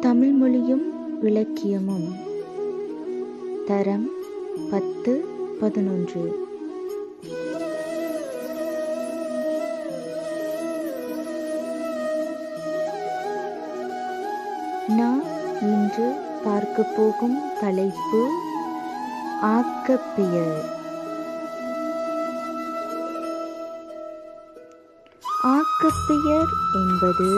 தமிழ் மொழியும் இலக்கியமும். தரம் பத்து பதினொன்று. நான் இன்று பார்க்க போகும் தலைப்பு ஆக்கப்பெயர் ஆக்கப்பெயர் என்பது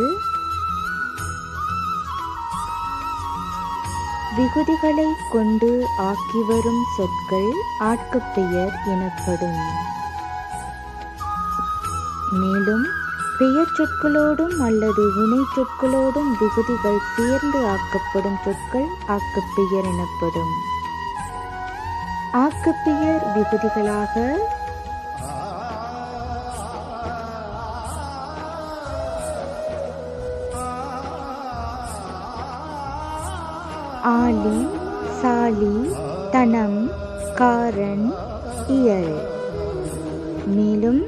விகுதிகளை கொண்டு ஆக்கி வரும் சொற்கள் ஆட்குப்பெயர் எனப்படும். மேலும் பெயர் சொற்களோடும் அல்லது வினை சொற்களோடும் விகுதிகள் சேர்ந்து ஆக்கப்படும் சொற்கள் ஆக்கப்பெயர் எனப்படும். ஆக்கப்பெயர் விகுதிகளாக ஆலி சாலி தனம் காரன் இயல். மேலும்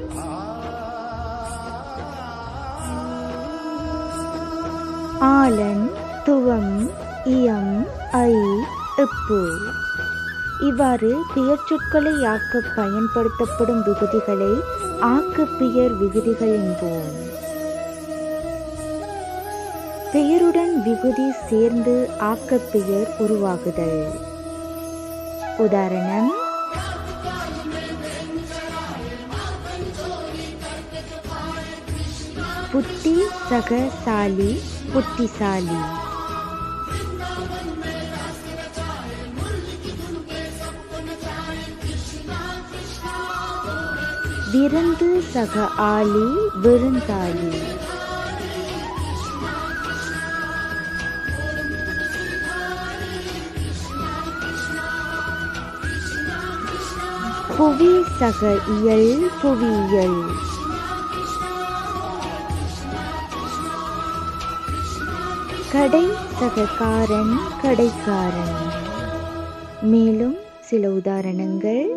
ஆலன் துவம் இயம் ஐ இப்பு. இவ்வாறு பெயர்ச்சொற்களை ஆக்க பயன்படுத்தப்படும் விகுதிகளை ஆக்கப்பியர் விகுதிகள் என்போம். பெயருடன் விகுதி சேர்ந்து ஆக்கப்பெயர் உருவாகுதல். உதாரணம் புத்தி சக சாலி புத்திசாலி. விருந்து சக ஆலி விருந்தாளி புவி சக இயல் புவியியல். கடை சககாரன் கடைக்காரன். மேலும் சில உதாரணங்கள்.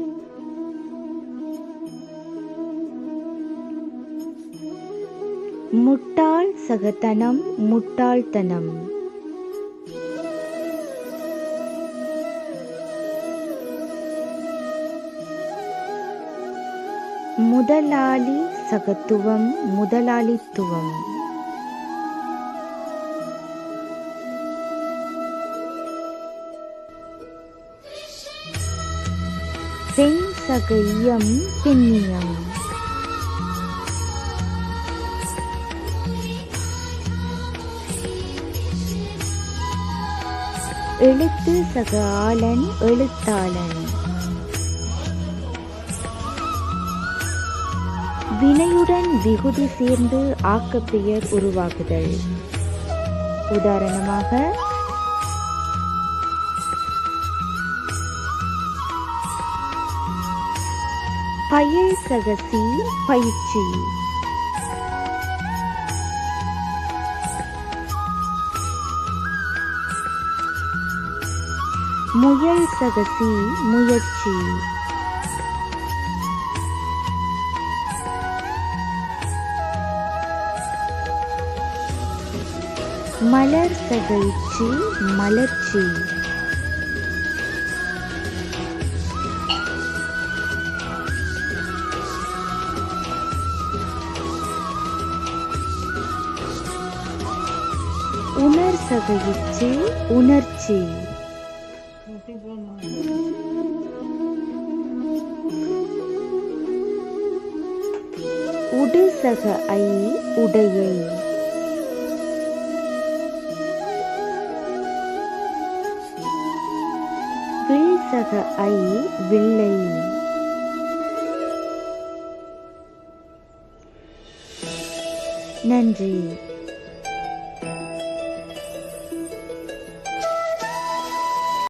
முட்டாள் சகதனம் முட்டாள்தனம். முதலாளி சகத்துவம் முதலாளித்துவம். பெண் சகையம் பெண்ணியம் எழுத்து சக ஆளன் எழுத்தாளன். வினையுடன் விகுதி சேர்ந்து ஆக்கப்பெயர் உருவாகுதல். உதாரணமாக பயில் சகசி பயிற்சி. முயல் சகசி முயற்சி. மலர் தகழ்ச்சி மலர்ச்சி. உணர் சகைச்சி உணர்ச்சி. உடு சக ஐ உடையை. சக ஐ வில்லை. நன்றி.